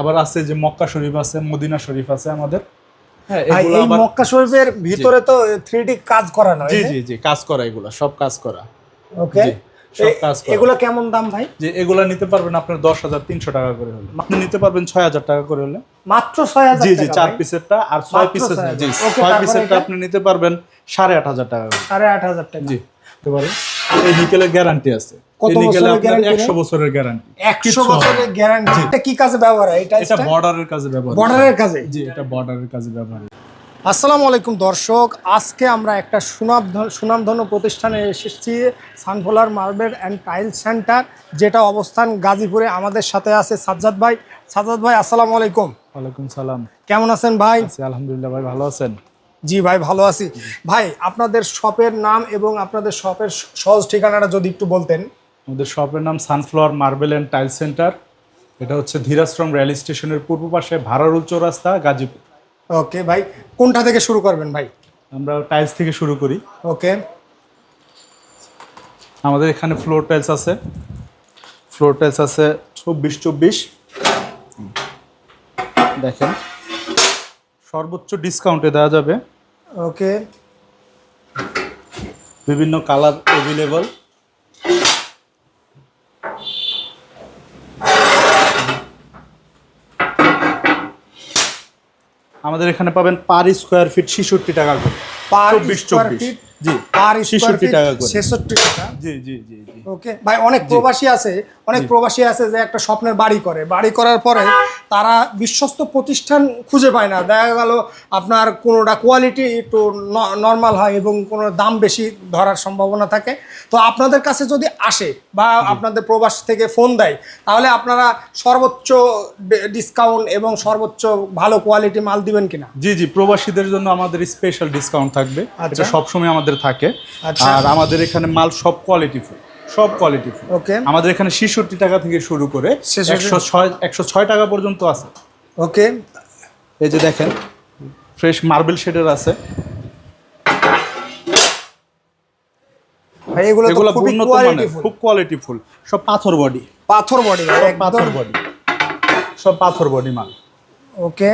আবার আছে যে মক্কা শরীফ আছে মদিনা শরীফ আছে আমাদের। হ্যাঁ এগুলো এই আবার মক্কা শরীফের ভিতরে তো থ্রি কাজ করা নয় জি জি জি কাজ করা এগুলা সব কাজ করা। ওকে জি, সব কাজ করা। এগুলো কেমন দাম ভাই? যে এগুলা নিতে পারবেন আপনার দশ হাজার তিনশো টাকা করে হলে। আপনি নিতে পারবেন ছয় হাজার টাকা করে হলে। মাত্র ছয় হাজার জি জি চার। পিসেরটা আর ছয় মাত্র পিসের 6,000 জি Okay, ছয় তারপরে পিসেরটা এটা? আপনি নিতে পারবেন সাড়ে আট হাজার টাকা করে। সাড়ে আট হাজার টাকা। জি নিতে পারেন এই নিকেলের গ্যারান্টি আছে। কত বছরের guarantee একশো বছরের গ্যারান্টি একশো বছরের গ্যারান্টি এটা কি কাজে ব্যবহার হয়? এটা এটা বর্ডারের কাজে ব্যবহার বর্ডারের কাজে? জি এটা বর্ডারের কাজে ব্যবহার আসসালামু আলাইকুম দর্শক। আজকে আমরা একটা সুনাম সুনামধন্য প্রতিষ্ঠানে এসেছি sunflower marble and tile centre যেটা অবস্থান গাজীপুরে আমাদের সাথে আছে সাজ্জাদ ভাই। সাজ্জাদ ভাই আসসালামু আলাইকুম। ওয়ালাইকুম সালাম। কেমন আছেন ভাই? আলহামদুলিল্লাহ ভাই ভালো আছেন? জি ভাই ভালো আছি। ভাই আপনাদের শপের নাম এবং আপনাদের শপের সহজ ঠিকানাটা যদি একটু বলতেন। আমাদের শপের নাম sunflower marble and tile centre. এটা হচ্ছে ধীরাশ্রম রেল স্টেশনের পূর্ব পাশে ভাড়ারুল চৌরাস্তা গাজীপুর। ওকে ভাই কোনটা থেকে শুরু করবেন ভাই? আমরা টাইলস থেকে শুরু করি। ওকে। আমাদের এখানে ফ্লোর টাইলস আছে। ফ্লোর টাইলস আছে চব্বিশ চব্বিশ। দেখেন। সর্বোচ্চ ডিসকাউন্টে দেওয়া যাবে। ওকে। বিভিন্ন কালার অ্যাভেলেবল আমাদের এখানে পাবেন পার স্কোয়ার ফিট ছেষট্টি টাকা করে। পার স্কোয়ার চব্বিশ। ফিট? জি পার স্কোয়ার ফিট টাকা করে। ছেষট্টি টাকা? জি জি জি জি। ওকে। ভাই অনেক প্রবাসী আছে। অনেক প্রবাসী আছে যে একটা স্বপ্নের বাড়ি করে। বাড়ি করার পরে তারা বিশ্বস্ত প্রতিষ্ঠান খুঁজে পায় না। দেখা গেল আপনার কোনোটা কোয়ালিটি একটু নর্মাল হয় এবং কোনো দাম বেশি ধরার সম্ভাবনা থাকে। তো আপনাদের কাছে যদি আসে বা আপনাদের প্রবাস থেকে ফোন দেয় তাহলে আপনারা সর্বোচ্চ ডিসকাউন্ট এবং সর্বোচ্চ ভালো কোয়ালিটি মাল দিবেন কিনা? জি জি প্রবাসীদের জন্য আমাদের স্পেশাল ডিসকাউন্ট থাকবে। আচ্ছা। এটা সবসময় আমাদের থাকে। আচ্ছা। আর আমাদের এখানে মাল সব কোয়ালিটি ফুল সব কোয়ালিটি ফুল ওকে আমাদের এখানে ছেষট্টি টাকা থেকে শুরু করে 66 একশো ছয় একশো ছয় টাকা পর্যন্ত আছে। ওকে এই যে দেখেন ফ্রেশ মার্বেল শেডের আছে। ভাই এগুলো তো এগুলো উন্নত কোয়ালিটি মানের খুব কোয়ালিটি ফুল সব পাথর বডি পাথর বডি পাথর বডি সব পাথর বডি মাল। ওকে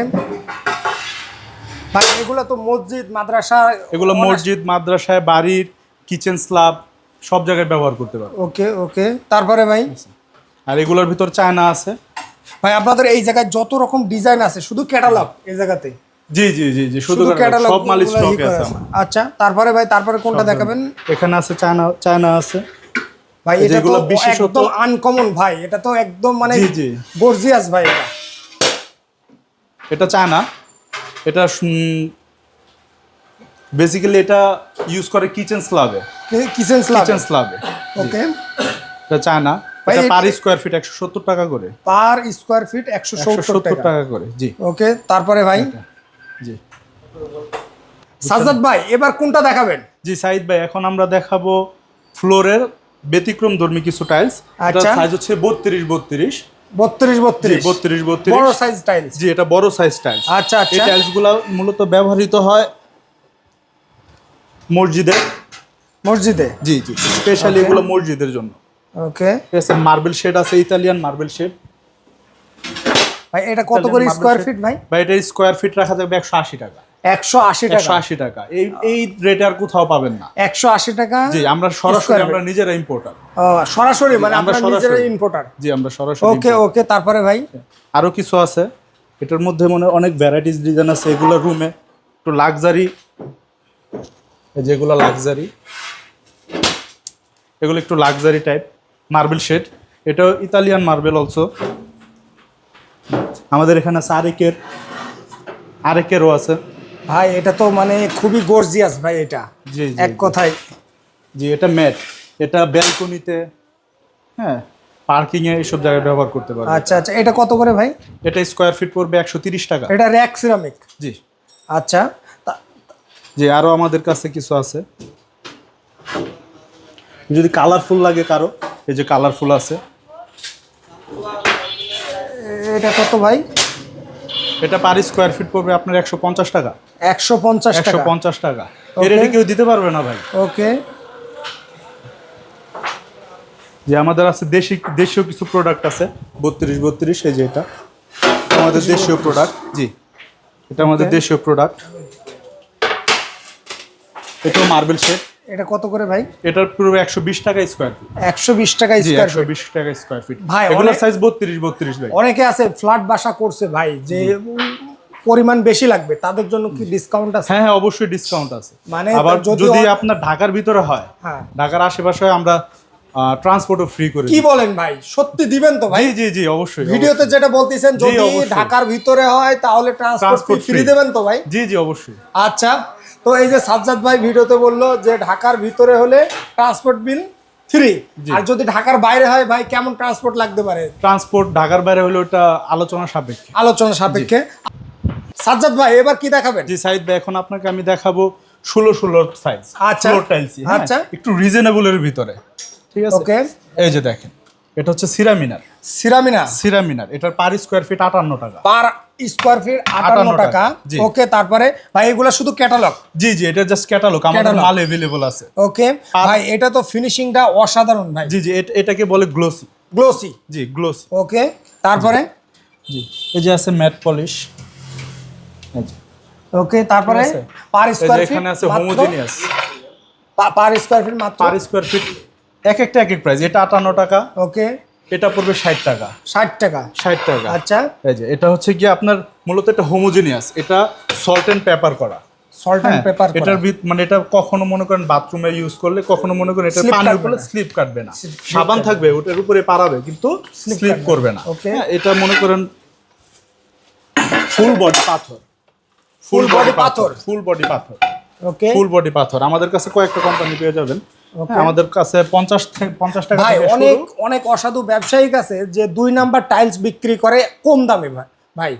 ভাই এগুলো তো মসজিদ মাদ্রাসা এগুলো মসজিদ মাদ্রাসায় বাড়ির কিচেন স্ল্যাব সব জায়গায় ব্যবহার করতে পারবে। ওকে ওকে। তারপরে ভাই? আর এগুলোর ভিতর চায়না আছে। ভাই আপনাদের এই জায়গায় যত রকম ডিজাইন আছে শুধু ক্যাটালগ এই জায়গাতে? জি জি জি জি শুধু ক্যাটালগ সব মাল স্টক আছে আচ্ছা তারপরে ভাই তারপরে কোনটা দেখাবেন? এখানে আছে চায়না চায়না আছে। ভাই এটা তো বিশেষত- একদম আনকমন ভাই এটা তো একদম মানে জি, জি। গর্জিয়াস ভাই এটা। এটা চায়না। এটা বেসিক্যালি এটা ইউজ করে কিচেন স্ল্যাবে কিচেন স্ল্যাব কিচেন স্ল্যাবে ওকে এটা চায়না। এটা পার স্কোয়ার ফিট একশো সত্তর টাকা করে। পার স্কোয়ার ফিট একশো একশো সত্তর সত্তর টাকা। টাকা করে জি। ওকে তারপরে ভাই? জি। সাজ্জাদ ভাই এবার কোনটা দেখাবেন? জি সাইদ ভাই এখন আমরা দেখাবো ফ্লোরের ব্যতিক্রম ধর্মী কিছু টাইলস আচ্ছা। সাইজ হচ্ছে বত্রিশ বত্রিশ। বত্রিশ বত্রিশ। বত্রিশ বড় সাইজ টাইলস জি এটা বড় সাইজ টাইলস আচ্ছা এই আচ্ছা টাইলসগুলা মূলত ব্যবহৃত হয় মসজিদে? মসজিদে? জি জি। স্পেশালি এগুলো মসজিদের জন্য। ওকে ঠিক আছে মার্বেল শেড আছে ইতালিয়ান মার্বেল শেড ভাই এটা কত করে স্কোয়ার ফিট ভাই? বা এটা স্কোয়ার ফিট রাখা যাবে একশো আশি টাকা। একশো আশি টাকা? আশি টাকা। এই এই রেট আর কোথাও পাবেন না। একশো আশি টাকা জি আমরা সরাসরি আমরা নিজেরা ইম্পোর্টার সরাসরি মানে আমরা নিজেরা। ইম্পোর্টার জি আমরা সরাসরি ওকে ওকে তারপরে ভাই? আরও কিছু আছে। এটার মধ্যে মনে অনেক ভ্যারাইটিস ডিজাইন আছে। এগুলো রুমে একটু লাক্সারি যেগুলো লাক্সারি এগুলো একটু লাক্সারি টাইপ মার্বেল শেড এটাও ইতালিয়ান মার্বেল অলসো আমাদের এখানে আছে আরেকের আরেকেরও আছে। ভাই এটা তো মানে খুবই গর্জিয়াস ভাই এটা। জি এক কথায়। জি এটা ম্যাট এটা ব্যালকনিতে হ্যাঁ পার্কিং এ এইসব জায়গায় ব্যবহার করতে পারবে। আচ্ছা আচ্ছা এটা কত করে ভাই? এটা স্কোয়ার ফিট পড়বে একশো তিরিশ টাকা। এটা র্যাক সিরামিক জি। আচ্ছা। যে আরও আমাদের কাছে কিছু আছে। যদি কালারফুল লাগে কারও এই যে কালারফুল আছে। এটা কত ভাই? এটা পার স্কোয়ার ফিট পড়বে আপনার একশো পঞ্চাশ টাকা। একশো পঞ্চাশ একশো টাকা পঞ্চাশ টাকা. এর রেটে কেউ দিতে পারবে না ভাই। ওকে যে আমাদের আছে দেশি দেশীয় কিছু প্রোডাক্ট আছে। বত্রিশ বত্রিশ এই যে এটা। আমাদের দেশীয় প্রোডাক্ট জি। এটা আমাদের দেশীয় প্রোডাক্ট এটাও মার্বেল শেড এটা কত করে ভাই? এটার পুরো একশো বিশ টাকা স্কোয়ার ফিট একশো বিশ টাকা জি স্কোয়ার একশো বিশ টাকা স্কোয়ার ফিট ভাই, অনেক- সাইজ বত্রিশ বত্রিশ ভাই। অনেকে আছে ফ্ল্যাট বাসা করছে ভাই যে পরিমাণ বেশি লাগবে তাদের জন্য কি ডিসকাউন্ট আছে? হ্যাঁ হ্যাঁ অবশ্যই ডিসকাউন্ট আছে। মানে আবার যদি আপনার ঢাকার ভিতরে হয় হ্যাঁ। ঢাকার আশেপাশে আমরা ট্রান্সপোর্টও ফ্রি করে কি বলেন ভাই? সত্যি দিবেন তো ভাই? জি জি অবশ্যই ভিডিওতে যেটা বলতেছেন যদি। ঢাকার ভিতরে হয় তাহলে ট্রান্সপোর্ট ফ্রি। দেবেন তো ভাই? জি জি অবশ্যই। আচ্ছা। তো এই যে সাজ্জাদ ভাই ভিডিওতে বলল যে ঢাকার ভিতরে হলে ট্রান্সপোর্ট বিল জি। আর যদি ঢাকার বাইরে হয় ভাই কেমন ট্রান্সপোর্ট লাগতে পারে? ট্রান্সপোর্ট ঢাকার বাইরে হলে ওটা আলোচনা সাপেক্ষে। আলোচনা সাপেক্ষে। সাজ্জাদ ভাই এবার কি দেখাবেন? জি সাইড ভাই এখন আপনাকে আমি দেখাবো ষোলো ষোলো সাইজ আচ্ছা। টাইলসি আচ্ছা। একটু রিজনেবলের ভিতরে। ঠিক আছে? ওকে এই যে দেখেন এটা হচ্ছে সিরামিনার। সিরামিনা সিরামিনার এটার পার স্কোয়ার ফিট আটান্ন টাকা। পার স্কোয়ার ফিট আটান্ন টাকা। ওকে তারপরে ভাই এগুলো শুধু ক্যাটালগ জি জি এটা জাস্ট ক্যাটালগ আমাদের মাল এভেলেবল আছে। ওকে ভাই এটা তো ফিনিশিংটা অসাধারণ ভাই। জি জি এটাকে বলে গ্লোসি গ্লোসি জি গ্লোসি ওকে তারপরে? জি এই যে আছে ম্যাট পলিশ ওকে তারপরে? পার স্কোয়ার ফিট এখানে আছে হোমোজেনিয়াস পার স্কোয়ার ফিট মাত্র? পার স্কোয়ার ফিট এক একটা এক এক প্রাইস এটা আটান্ন টাকা। ওকে এটা পড়বে ষাট টাকা। ষাট টাকা। ষাট টাকা। আচ্ছা। এই যে এটা হচ্ছে কি আপনার মূলত এটা হোমোজেনিয়াস এটা সল্ট এন্ড পেপার করা। সল্ট অ্যান্ড পেপার এটার মানে এটা কখনো মনে করেন বাথরুমে ইউজ করলে কখনো মনে করেন এটা পানির উপরে স্লিপ কাটবে না। সাবান থাকবে ওটার উপরে পারাবে কিন্তু স্লিপ করবে না। Okay. হ্যাঁ, এটা মনে করেন ফুল বডি পাথর। Full body পাথর। ফুল বডি পাথর। ওকে ফুল বডি পাথর। আমাদের কাছে কয়েকটা কোম্পানি পেয়ে যাবেন। আমাদের কাছে পঞ্চাশ পঞ্চাশ টাকা ভাই অনেক অনেক অসাধু ব্যবসায়িক আছে যে দুই নাম্বার টাইলস বিক্রি করে কম দামে ভাই। ভাই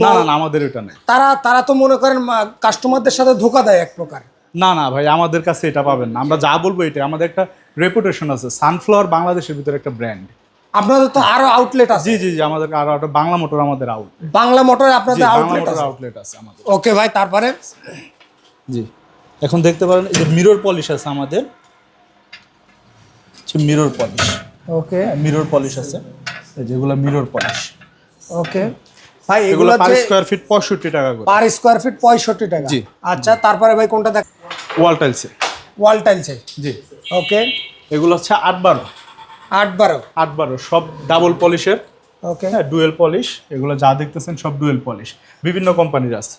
না না আমাদের এটা নেই। তারা তারা তো মনে করেন কাস্টমারদের সাথে ধোকা দেয় এক প্রকার। না না ভাই আমাদের কাছে এটা পাবেন না। আমরা যা বলব এটা আমাদের একটা রেপুটেশন আছে সানফ্লাওয়ার বাংলাদেশের ভিতরে একটা ব্র্যান্ড আপনাদের তো আরও আউটলেট আছে। জি জি জি আমাদের আর একটা বাংলা মোটর আমাদের আউট বাংলা মোটরে আপনাদের আউটলেট আছে। আউটলেট আছে আমাদের। ওকে ভাই তারপরে? জি এখন দেখতে পারেন এই যে মিরর পলিশ আছে আমাদের। Mirror polish okay mirror polish আছে। এই যেগুলো মিরর পলিশ ওকে ভাই এগুলো পার স্কোয়ার ফিট পঁয়ষট্টি টাকা করে। পার স্কোয়ার ফিট পঁয়ষট্টি টাকা। জি। আচ্ছা তারপরে ভাই কোনটা দেখ ওয়াল টাইলসে ওয়াল টাইলসে জি। ওকে এগুলো হচ্ছে আট বারো। আট বারো। আট বারো সব ডাবল পলিশের ওকে হ্যাঁ ডুয়েল পলিশ এগুলো যা দেখতেছেন সব ডুয়েল পলিশ বিভিন্ন কোম্পানির আছে।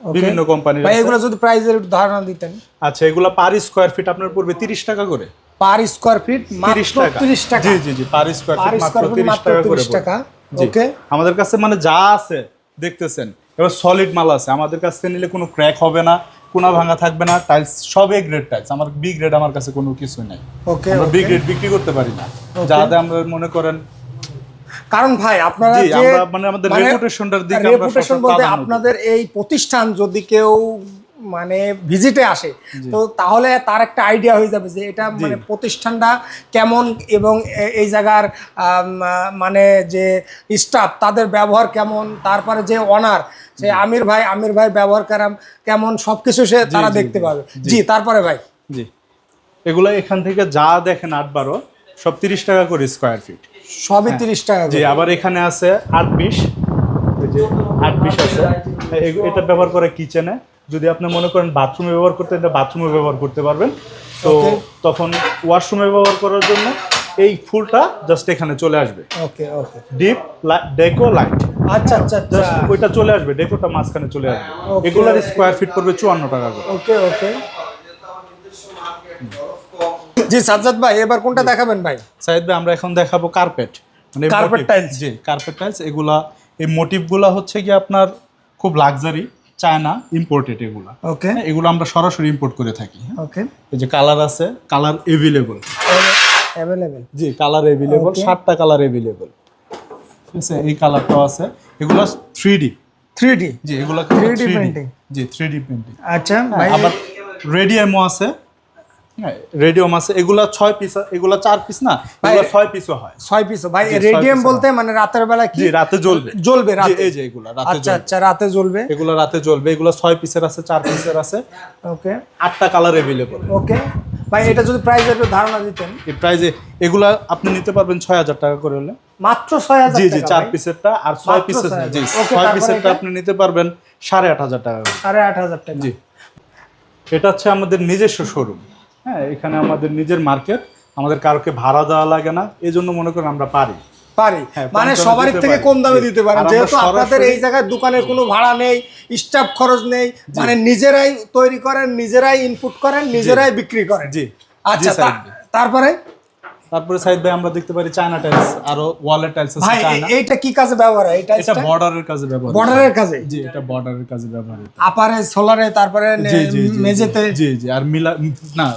বিভিন্ন কোম্পানির ভাই এগুলো যদি প্রাইসের ধারণা দিতেন। আচ্ছা এগুলো পার স্কোয়ার ফিট আপনার পড়বে তিরিশ টাকা করে। পার স্কোয়ার ফিট মাত্র টাকা। জি জি জি পার স্কোয়ার মাত্র টাকা। ওকে আমাদের কাছে মানে যা আছে দেখতেছেন। এবার সলিড মাল আছে। আমাদের কাছ থেকে নিলে কোনো ক্র্যাক হবে না কোনা ভাঙা থাকবে না। টাইলস সব এ গ্রেড টাইলস আমার বি গ্রেড আমার কাছে কোনো কিছু নাই। ওকে আমরা বি গ্রেড বিক্রি করতে পারি না। যাতে আমরা মনে করেন। কারণ ভাই আপনারা যে আমরা মানে আমাদের reputation-টার দিকে আমরা রেপুটেশন বলতে আপনাদের এই প্রতিষ্ঠান যদি কেউ মানে ভিজিটে আসে। তো তাহলে তার একটা আইডিয়া হয়ে যাবে যে এটা মানে প্রতিষ্ঠানটা কেমন এবং এই জায়গার মানে যে স্টাফ তাদের ব্যবহার কেমন তারপরে যে অনার সে আমির ভাই আমির ভাই ব্যবহার কেরাম কেমন সব কিছু সে তারা দেখতে পাবে। জি। তারপরে ভাই। জি। এগুলো এখান থেকে যা দেখেন আট বারো সব তিরিশ টাকা করে স্কোয়ার ফিট সবই তিরিশ টাকা জি আবার এখানে আছে আট বিশ। আট বিশ আছে। এটা ব্যবহার করে কিচেনে যদি আপনি মনে করেন বাথরুমে ব্যবহার করতে এটা বাথরুমে ব্যবহার করতে পারবেন। তো তখন ওয়াশরুমে ব্যবহার করার জন্য এই ফুলটা জাস্ট এখানে চলে আসবে। ওকে ওকে ডিপ ডেকো লাইট আচ্ছা আচ্ছা আচ্ছা। জাস্ট ওইটা চলে আসবে ডেকোটা মাঝখানে চলে আসবে. এগুলার স্কোয়ার ফিট পড়বে চুয়ান্ন টাকা করে। ওকে ওকে জি সাজ্জাদ ভাই এবার কোনটা দেখাবেন ভাই? সাইদ ভাই আমরা এখন দেখাবো কার্পেট মানে কার্পেট টাইলস। জি কার্পেট টাইলস এগুলা এই মোটিভগুলা হচ্ছে কি আপনার খুব লাক্সারি চায়না ইম্পোর্টেড এগুলো। ওকে হ্যাঁ, এগুলো আমরা সরাসরি ইম্পোর্ট করে থাকি হ্যাঁ। ওকে এই যে কালার আছে কালার এভেলেবল অ্যাভেলেবেল জি কালার এভেলেবল. সাতটা কালার এভেলেবল ঠিক আছে এই কালারটাও আছে। এগুলো থ্রি ডি থ্রি ডি জি এগুলো 3D printing। জি থ্রি ডি প্রিন্টিং আচ্ছা ভাই। আবার রেডিয়ামও আছে। হ্যাঁ রেডিয়াম আছে এগুলা ছয় পিস এগুলা চার পিস না এগুলা ছয় পিসও হয়। ছয় পিস ভাই রেডিয়াম বলতে মানে রাতের বেলা কি? রাতে জ্বলবে। জ্বলবে রাতে। এই যে এগুলা রাতে আচ্ছা আচ্ছা রাতে জ্বলবে? এগুলো রাতে জ্বলবে এগুলো ছয় পিসের আছে চার পিসের আছে। ওকে। আটটা কালার এভেলেবল ওকে। ভাই এটা যদি প্রাইস একটু ধারণা দিতেন। এই প্রাইজে এগুলা আপনি নিতে পারবেন ছয় হাজার টাকা করে হলে। মাত্র ছয় হাজার জি জি চার। পিসেরটা আর ছয় পিসের জি ছয় পিসেরটা আপনি নিতে পারবেন সাড়ে আট হাজার টাকা। সাড়ে আট হাজার টাকা। জি। এটা হচ্ছে আমাদের নিজস্ব শোরুম হ্যাঁ এখানে আমাদের নিজের মার্কেট আমাদের কারোকে ভাড়া দেওয়া লাগে না এই জন্য মনে করেন আমরা পারি। পারি। হ্যাঁ, মানে সবার থেকে কম দামে দিতে পারেন। আর যেহেতু আপনাদের এই জায়গায় দোকানের কোনো ভাড়া নেই স্টাফ খরচ নেই মানে নিজেরাই তৈরি করেন নিজেরাই ইনপুট করেন নিজেরাই বিক্রি করেন। জি। আচ্ছা তারপরে? তারপরে সাইড ভাই আমরা দেখতে পারি চায়না টাইলস আরও ওয়ালের টাইলস আছে চায়না এইটা কি কাজে ব্যবহার হয়? এটা এটা বর্ডারের কাজে ব্যবহার হয়। বর্ডারের কাজে? জি এটা বর্ডারের কাজে ব্যবহার হয়। আপারে সোলারে তারপরে মেঝেতে? জি জি আর মিলা না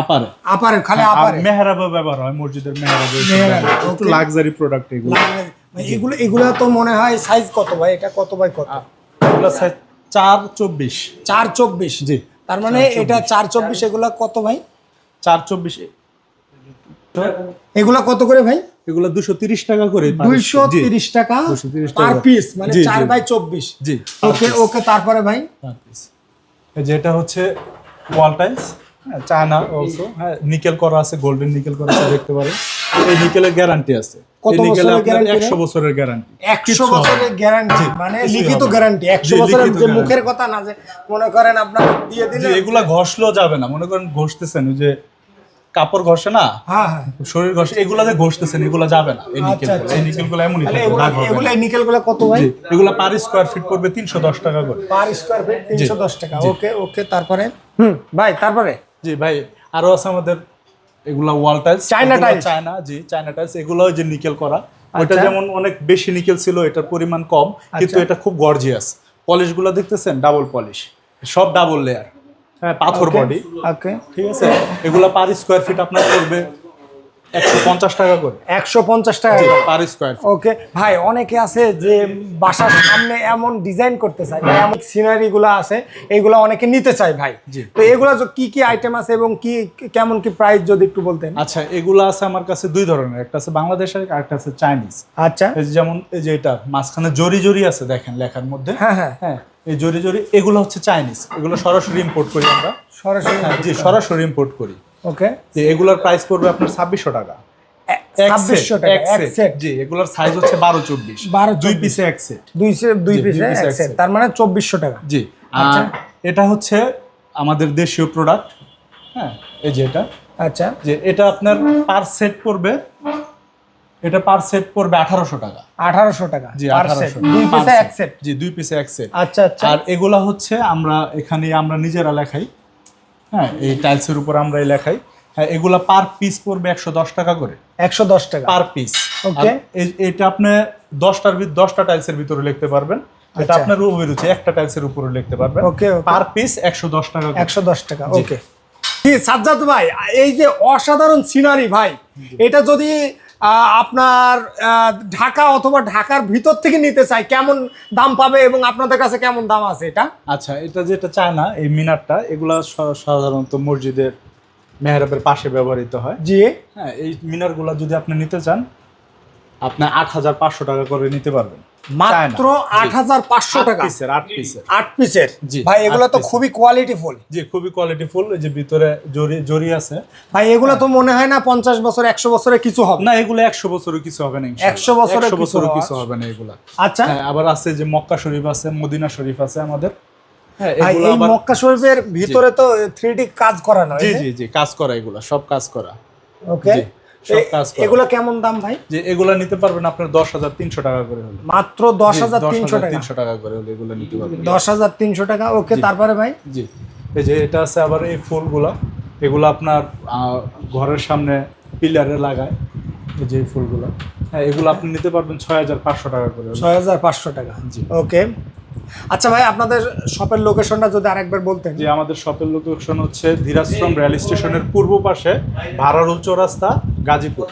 আপারে। আপারে খালি আপারে? মেহরাবে ব্যবহার হয় মসজিদের মেহরাবে একটু লাক্সারি প্রোডাক্ট এগুলো। এগুলো এগুলো তো মনে হয় সাইজ কত ভাই? এটা কত বাই কত? এগুলো size চার চব্বিশ। চার চব্বিশ। জি তার মানে এটা চার চব্বিশ এগুলো কত ভাই? চার চব্বিশ এগুলো কত করে ভাই? এগুলো দুশো তিরিশ টাকা করে দুইশো তিরিশ টাকা পার পিস মানে চার বাই চব্বিশ। জি ওকে ওকে তারপরে ভাই? Per piece। এই যে এটা হচ্ছে ওয়াল টাইলস হ্যাঁ চায়না অলসো হ্যাঁ নিকেল করা আছে গোল্ডেন নিকেল করা আছে দেখতে পারেন। এই নিকেলের গ্যারান্টি আছে। কত বছরের guarantee একশো বছরের গ্যারান্টি একশো বছরের গ্যারান্টি মানে লিখিত গ্যারান্টি একশো জি, বছরের যে মুখের কথা না যে মনে করেন আপনার দিয়ে দিলে এগুলা ঘষলেও যাবে না মনে করেন ঘষতেছেন যে কাপড় ঘষে না? হ্যাঁ হ্যাঁ। শরীর ঘষে এগুলাতে ঘষতেছেন এগুলা যাবে না। এই নিকেল আচ্ছা। এই নিকেলগুলো এমনই তাহলে থাকবে, এগুলো এগুলো নিকেলগুলো কত ভাই? এগুলা পার স্কোয়ার ফিট পড়বে তিনশো দশ টাকা করে। পার স্কোয়ার ফিট টাকা। ওকে ওকে তারপরে? হুম ভাই তারপরে? জি ভাই আরও আছে আমাদের এগুলা wall tiles China tiles? China জি চায়না টাইলস এগুলো যে নিকেল করা। ওইটা আচ্ছা। যেমন অনেক বেশি নিকেল ছিল এটার পরিমাণ কম কিন্তু এটা খুব গর্জিয়াস পলিশগুলো দেখতেছেন? ডাবল পলিশ সব ডাবল লেয়ার হ্যাঁ পাথর বডি ওকে ঠিক আছে? এগুলা পার স্কোয়ার ফিট আপনার পড়বে একশো পঞ্চাশ টাকা করে। একশো পঞ্চাশ টাকা। পার স্কোয়ার ওকে ভাই অনেকে আছে যে বাসার সামনে এমন ডিজাইন করতে চায় এমন আছে এগুলো অনেকে নিতে চায় ভাই। তো এগুলো যে কি কি আইটেম আছে এবং কি কেমন কি প্রাইস যদি একটু বলতেন? আচ্ছা এগুলো আছে আমার কাছে দুই ধরনের। একটা আছে বাংলাদেশের আর একটা আছে চাইনিজ আচ্ছা। যেমন এই যে এটা মাঝখানে জরি জরি আছে দেখেন লেখার মধ্যে। হ্যাঁ হ্যাঁ। হ্যাঁ এই জরি জরি এগুলো হচ্ছে চাইনিজ এগুলো সরাসরি ইম্পোর্ট করি আমরা। সরাসরি হ্যাঁ জি সরাসরি ইম্পোর্ট করি। ওকে যে এগুলোর প্রাইস পড়বে আপনার ছাব্বিশশো টাকা। এক ছাব্বিশশো টাকা এক এক সেট জি এগুলোর সাইজ হচ্ছে বারো চব্বিশ। 12 দুই পিসে এক সেট দুই দুই পিসে এক সেট তার মানে চব্বিশশো টাকা। জি আচ্ছা। আর এটা হচ্ছে আমাদের দেশীয় প্রোডাক্ট হ্যাঁ এই যে এটা। আচ্ছা। যে এটা আপনার পার সেট পড়বে এটা পার সেট পড়বে আঠারোশো টাকা। আঠারোশো টাকা। জি per set। আঠারোশো দুই পিসে এক সেট জি দুই পিসে এক সেট আচ্ছা আচ্ছা। আর এগুলা হচ্ছে আমরা এখানে আমরা নিজেরা লেখাই। হ্যাঁ এই টাইলসের উপর আমরা এই লেখাই। হ্যাঁ এগুলা পার পিস পড়বে একশো দশ টাকা করে। একশো দশ টাকা। Per piece Okay. এটা আপনি দশটার ভিত- দশটা টাইলসের ভিতরে লিখতে পারবেন। এটা আচ্ছা। আপনার অভিরুচি একটা টাইলসের উপরে লিখতে পারবেন। Okay. পার পিস একশো দশ টাকা করে। একশো দশ টাকা ওকে কি সাজ্জাদ ভাই এই যে অসাধারণ সিনারি ভাই এটা যদি আপনার ঢাকা অথবা ঢাকার ভিতর থেকে নিতে চাই কেমন দাম পাবে এবং আপনাদের কাছে কেমন দাম আছে এটা? আচ্ছা এটা যেটা চায় না এই মিনারটা এগুলা সাধারণত মসজিদের মেহরাবের পাশে ব্যবহৃত হয়। জি। হ্যাঁ এই মিনারগুলো যদি আপনি নিতে চান আপনি আট হাজার পাঁচশো টাকা করে নিতে পারবেন। মাত্র আট হাজার পাঁচশো টাকা? পিসের আট পিসের। আট পিসের? জি, ভাই এগুলো তো খুবই কোয়ালিটি ফুল জি খুবই কোয়ালিটি ফুল যে ভিতরে জরি জরি আছে। ভাই এগুলো তো মনে হয় না পঞ্চাশ বছর একশো বছরে কিছু হবে? না এগুলো একশো বছরে কিছু হবে না ইনশাআল্লাহ। 100 বছরের একশো কিছু বছরও কিছু হবে না এগুলা। আচ্ছা। হ্যাঁ আবার আছে যে মক্কা শরীফ আছে মদিনা শরীফ আছে আমাদের। হ্যাঁ এই মক্কা শরীফের ভিতরে তো থ্রি কাজ করা না জি জি জি কাজ করা এগুলা সব কাজ করা। ওকে। এগুলো কেমন দাম ভাই? যে এগুলা নিতে পারবেন আপনার দশ হাজার তিনশো টাকা করে হলে। মাত্র দশ হাজার তিনশো টাকা। তিনশো টাকা করে হলে এগুলো নিতে পারবেন। দশ হাজার তিনশো টাকা ওকে তারপরে ভাই? জি। এই যে এটা আছে আবার এই ফুলগুলা। এগুলো আপনার ঘরের সামনে পিলারে লাগায়। এই যে ফুলগুলো। হ্যাঁ এগুলো আপনি নিতে পারবেন ছয় হাজার পাঁচশো টাকা করে। ছয় হাজার পাঁচশো টাকা। জি। ওকে। আচ্ছা ভাই, আপনাদের শপের লোকেশনটা যদি আরেকবার বলতেন। যে আমাদের শপের লোকেশন হচ্ছে ধীরাশ্রম রেল স্টেশনের পূর্ব পাশে উচ্চ রাস্তা গাজীপুর।